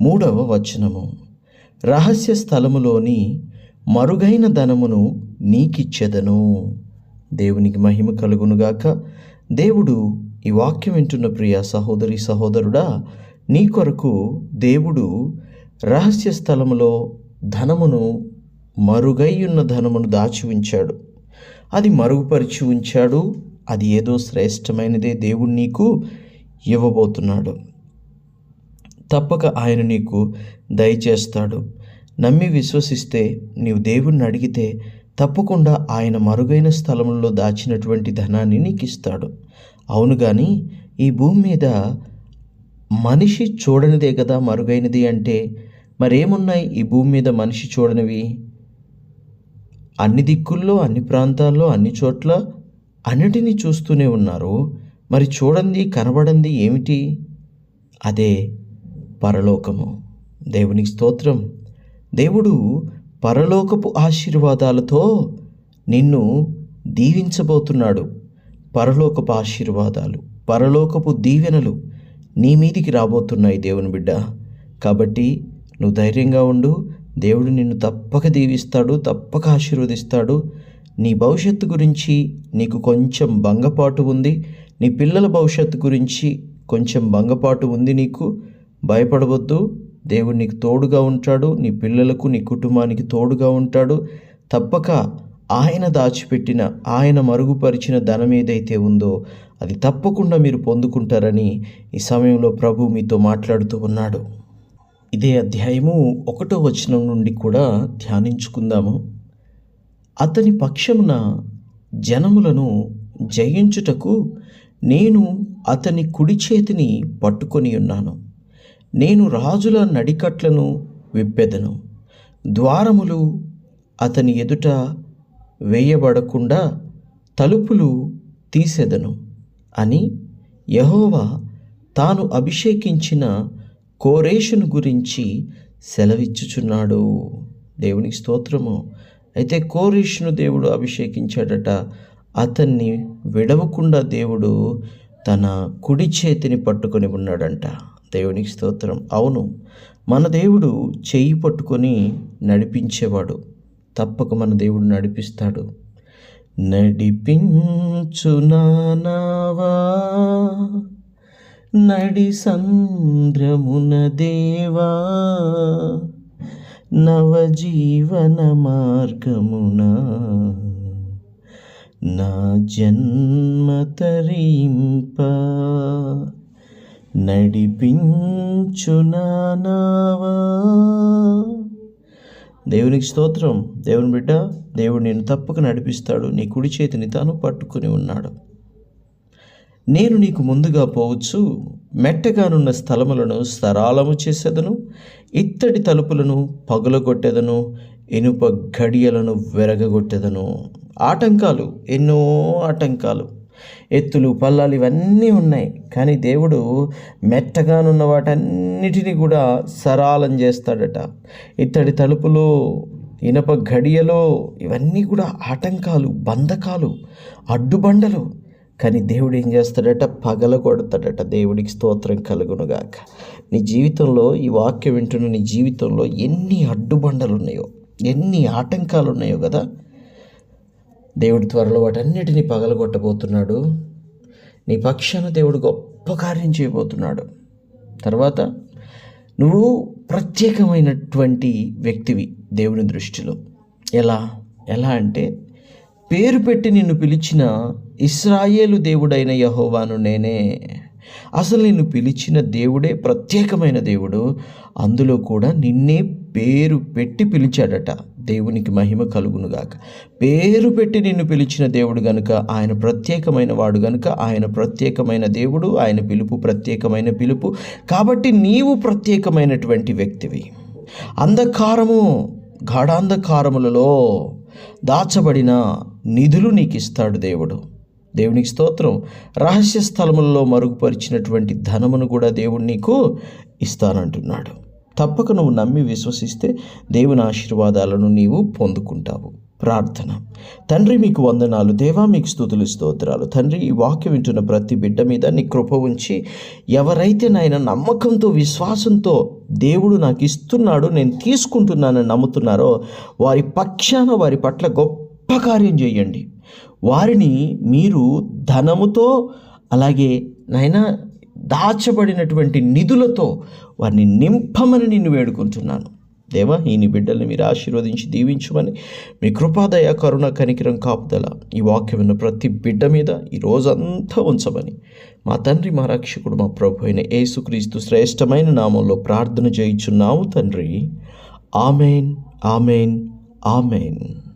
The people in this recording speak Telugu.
మూడవ వచనము. రహస్య స్థలములోని మరుగైన ధనమును నీకిచ్చెదను. దేవునికి మహిమ కలుగునుగాక దేవుడు ఈ వాక్యం వింటున్న ప్రియ సహోదరి సహోదరుడా నీ కొరకు దేవుడు రహస్య స్థలములో ధనమును మరుగై ఉన్న ధనమును దాచి ఉంచాడు. అది మరుగుపరిచి ఉంచాడు. అది ఏదో శ్రేష్టమైనదే దేవుడు నీకు ఇవ్వబోతున్నాడు. తప్పక ఆయన నీకు దయచేస్తాడు. నమ్మి విశ్వసిస్తే నీవు దేవుణ్ణి అడిగితే తప్పకుండా ఆయన మరుగైన స్థలంలో దాచినటువంటి ధనాన్ని నీకు ఇస్తాడు అవును కానీ ఈ భూమి మీద మనిషి చూడనిదే కదా మరుగైనది అంటే మరేమున్నాయి ఈ భూమి మీద మనిషి చూడనివి? అన్ని దిక్కుల్లో అన్ని ప్రాంతాల్లో అన్ని చోట్ల అన్నిటినీ చూస్తూనే ఉన్నారు మరి చూడండి కనబడంది ఏమిటి? అదే పరలోకము. దేవునికి స్తోత్రం. దేవుడు పరలోకపు ఆశీర్వాదాలతో నిన్ను దీవించబోతున్నాడు. పరలోకపు ఆశీర్వాదాలు పరలోకపు దీవెనలు నీ మీదికి రాబోతున్నాయి దేవుని బిడ్డ. కాబట్టి నువ్వు ధైర్యంగా ఉండు. దేవుడు నిన్ను తప్పక దీవిస్తాడు తప్పక ఆశీర్వదిస్తాడు. నీ భవిష్యత్తు గురించి నీకు కొంచెం భంగపాటు ఉంది. నీ పిల్లల భవిష్యత్తు గురించి కొంచెం భంగపాటు ఉంది నీకు. భయపడవద్దు. దేవుడు నీకు తోడుగా ఉంటాడు. నీ పిల్లలకు నీ కుటుంబానికి తోడుగా ఉంటాడు. తప్పక ఆయన దాచిపెట్టిన ఆయన మరుగుపరిచిన ధనం ఏదైతే ఉందో అది తప్పకుండా మీరు పొందుకుంటారని ఈ సమయంలో ప్రభు మీతో మాట్లాడుతూ ఉన్నాడు. ఇదే అధ్యాయము ఒకటో వచనం నుండి కూడా ధ్యానించుకుందాము. అతని పక్షమున జనములను జయించుటకు నేను అతని కుడి చేతిని పట్టుకొని ఉన్నాను. నేను రాజుల నడికట్లను విప్పెదను. ద్వారములు అతని ఎదుట వేయబడకుండా తలుపులు తీసెదను అని యహోవా తాను అభిషేకించిన కోరేషును గురించి సెలవిచ్చుచున్నాడు. దేవునికి స్తోత్రము. అయితే కోరేషును దేవుడు అభిషేకించాడట. అతన్ని విడవకుండా దేవుడు తన కుడి చేతిని పట్టుకొని ఉన్నాడంట. దేవునికి స్తోత్రం. అవును మన దేవుడు చేయి పట్టుకొని నడిపించేవాడు. తప్పక మన దేవుడు నడిపిస్తాడు. నడిపించునావా నడి సంద్రమున దేవా? నవజీవన మార్గమున? నా జన్మ తరింప? నడిపించునావా దేవునికి స్తోత్రం. దేవుని బిడ్డ దేవుడు నేను తప్పక నడిపిస్తాడు. నీ కుడి చేతిని తాను పట్టుకుని ఉన్నాడు. నేను నీకు ముందుగా పోవచ్చు. మెట్టగానున్న స్థలములను సరాలము చేసేదను. ఇత్తడి తలుపులను పగులగొట్టేదను. ఇనుప గడియలను వెరగగొట్టెదను. ఆటంకాలు ఎన్నో ఆటంకాలు. ఎత్తులు పల్లాలు ఇవన్నీ ఉన్నాయి. కానీ దేవుడు మెట్టగానున్న వాటన్నిటిని కూడా సరాలం చేస్తాడట. ఇత్తడి తలుపులు ఇనప గడియలో ఇవన్నీ కూడా ఆటంకాలు బంధకాలు అడ్డుబండలు. కానీ దేవుడు ఏం చేస్తాడట? పగల కొడతాడట. దేవుడికి స్తోత్రం కలుగునుగాక. నీ జీవితంలో ఈ వాక్యం వింటున్న నీ జీవితంలో ఎన్ని అడ్డుబండలు ఉన్నాయో ఎన్ని ఆటంకాలు ఉన్నాయో కదా? దేవుడి త్వరలో వాటన్నిటిని పగలగొట్టబోతున్నాడు. నీ పక్షాన దేవుడు గొప్ప కార్యం చేయబోతున్నాడు. తర్వాత నువ్వు ప్రత్యేకమైనటువంటి వ్యక్తివి దేవుని దృష్టిలో. ఎలా? ఎలా అంటే పేరు పెట్టి నిన్ను పిలిచిన ఇస్రాయేలు దేవుడైన యహోవాను నేనే. అసలు నిన్ను పిలిచిన దేవుడే ప్రత్యేకమైన దేవుడు. అందులో కూడా నిన్నే పేరు పెట్టి పిలిచాడట. దేవునికి మహిమ కలుగునుగాక. పేరు పెట్టి నిన్ను పిలిచిన దేవుడు గనుక ఆయన ప్రత్యేకమైన వాడు గనుక ఆయన ప్రత్యేకమైన దేవుడు ఆయన పిలుపు ప్రత్యేకమైన పిలుపు. కాబట్టి నీవు ప్రత్యేకమైనటువంటి వ్యక్తివి. అంధకారము గాఢాంధకారములలో దాచబడిన నిధులు నీకు ఇస్తాడు దేవుడు. దేవునికి స్తోత్రం. రహస్య స్థలములలో మరుగుపరిచినటువంటి ధనమును కూడా దేవుడు నీకు ఇస్తానంటున్నాడు. తప్పక నువ్వు నమ్మి విశ్వసిస్తే దేవుని ఆశీర్వాదాలను నీవు పొందుకుంటావు. ప్రార్థన. తండ్రి మీకు వందనాలు. దేవా మీకు స్థుతులు స్తోత్రాలు. తండ్రి ఈ వాక్యం వింటున్న ప్రతి బిడ్డ మీద నీ కృప ఉంచి ఎవరైతే నాయన నమ్మకంతో విశ్వాసంతో దేవుడు నాకు ఇస్తున్నాడు నేను తీసుకుంటున్నానని నమ్ముతున్నారో వారి పక్షాన వారి పట్ల గొప్ప కార్యం చేయండి. వారిని మీరు ధనముతో అలాగే నాయన దాచబడినటువంటి నిధులతో వారిని నింపమని నిన్ను వేడుకుంటున్నాను. దేవా ఈ బిడ్డల్ని మీరు ఆశీర్వదించి దీవించమని మీ కృపాదయ కరుణ కనికరం కాపుదల ఈ వాక్యం ప్రతి బిడ్డ మీద ఈ రోజంతా ఉంచమని. మా తండ్రి మా రక్షకుడు మా ప్రభు అయిన యేసుక్రీస్తు శ్రేష్టమైన నామంలో ప్రార్థన చేయించున్నాము తండ్రి. Amen amen amen.